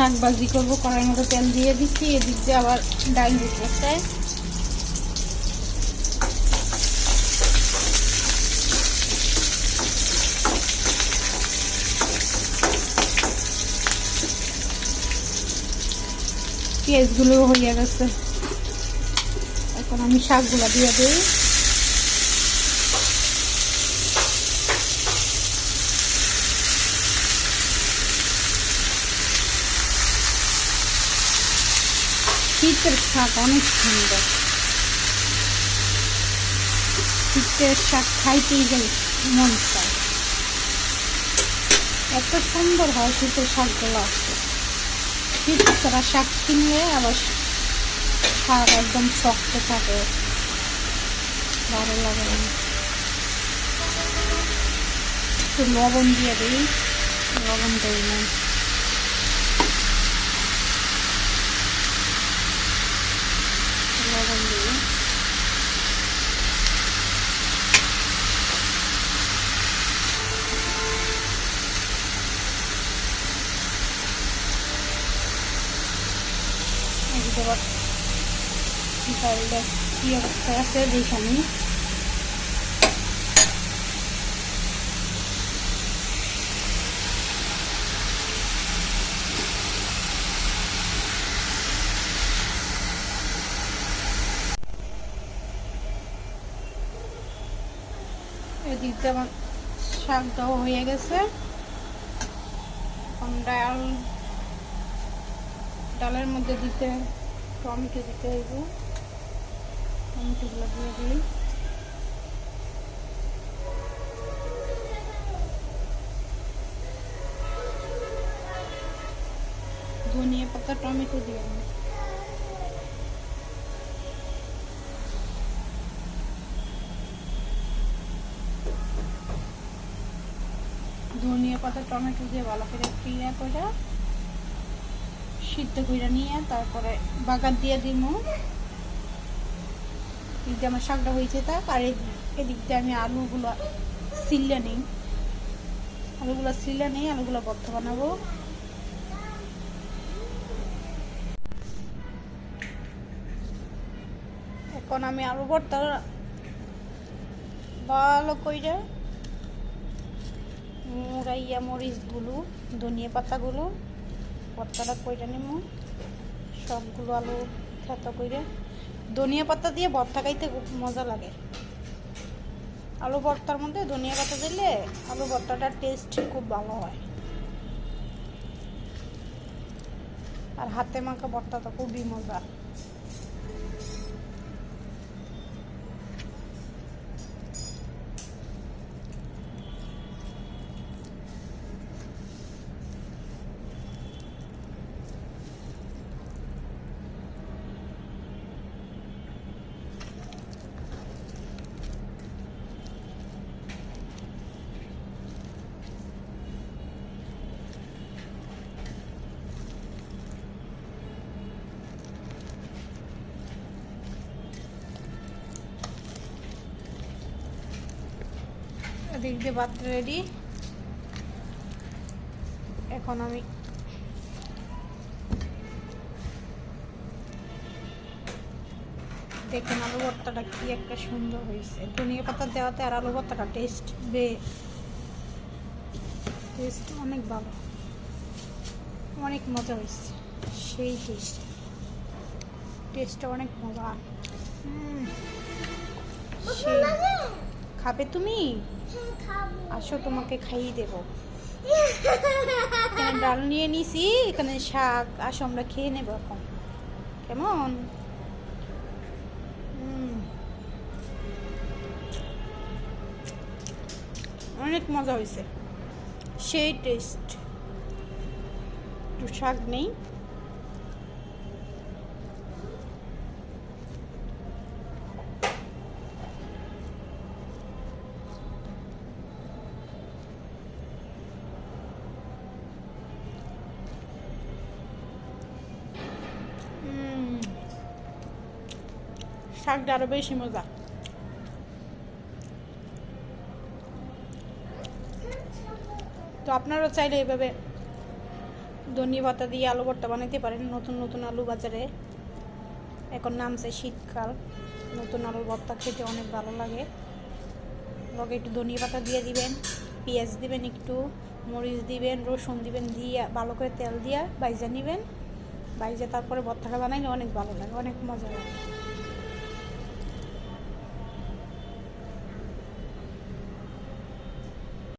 শাক ভাজি করব কড়াই মতো তেল দিয়ে দিচ্ছি, এদিক দিয়ে আবার ডাল দিতেছে পেঁয়াজগুলো হয়ে গেছে। এখন আমি শাকগুলো দিয়ে দিই। শীতের শাক অনেক সুন্দর। শীতের শাক খাইতেই গেলে মন চায়। এত সুন্দর হয় শীতের শাকগুলো শীত ছাড়া শাক কিনলে আবার শাক একদম শক্ত থাকে। ভালো লাগে না। একটু লবণ দিয়ে দিই। লবণ দিই না লবণ দিই এদিকে আবার ডালটা কি অবস্থায় আছে দেখি আমি এদিক দিয়ে আমার শাক দেওয়া হয়ে গেছে। এখন ডাল ডালের মধ্যে দিতে টমেটো দিতে হইব টমেটোগুলো দিয়ে দিই। ধনিয়া পাতা, টমেটো দিয়ে দিই। ধনিয়া পাতা, টমেটো দিয়ে ভালো করে ক্রিয়া করে সিদ্ধ করে নিয়ে তারপরে বাগার দিয়ে দিব এদিক আমার শাকটা হয়েছে থাক আর এদিক- দিয়ে আমি আলুগুলো সিলে নিই। আলুগুলো সিলে নিই, আলুগুলো বদ্ধ বানাবো। এখন আমি আলু ভর্তা ভালো করে মুরাইয়া মরিচগুলো, ধনিয়া পাতাগুলো ভর্তাটা কইটা নিব সবগুলো আলু থেত কইরে। ধনিয়া পাতা দিয়ে ভর্তা খাইতে খুব মজা লাগে। আলু ভর্তার মধ্যে ধনিয়া পাতা দিলে আলু ভর্তাটার টেস্ট খুব ভালো হয়। আর হাতে মাখা ভর্তাটা খুবই মজা। এদিক দিয়ে ভাত রেডি। এখন আমি দেখেন আলু ভর্তাটা কি একটা সুন্দর হয়েছে। ধনিয়া পাতা দেওয়াতে আর আলু ভর্তাটা টেস্ট বে টেস্ট অনেক ভালো। অনেক মজা হয়েছে। সেই টেস্ট টেস্টটা অনেক মজা হুম, সেই। খাবে তুমি? আসো তোমাকে খাইয়ে দেবো। এখানে ডাল নিয়ে নিছি এখানে শাক। আসো আমরা খেয়ে নেব এখন। কেমন? অনেক মজা হয়েছে সেই টেস্ট একটু শাক নেই। শাকটা আরও বেশি মজা। তো আপনারাও চাইলে এভাবে ধনিয়া ভাতা দিয়ে আলু ভর্তা বানাইতে পারেন, নতুন নতুন আলু বাজারে। এখন নামছে শীতকাল, নতুন আলু ভর্তা খেতে অনেক ভালো লাগে। লগে একটু ধনিয়া পাতা দিয়ে দিবেন, পেঁয়াজ দিবেন একটু, মরিচ দিবেন, রসুন দিবেন, দিয়ে ভালো করে তেল দিয়ে বাইজা নেবেন। বাইজা তারপরে ভর্তাটা বানাইলে অনেক ভালো লাগে, অনেক মজা লাগে।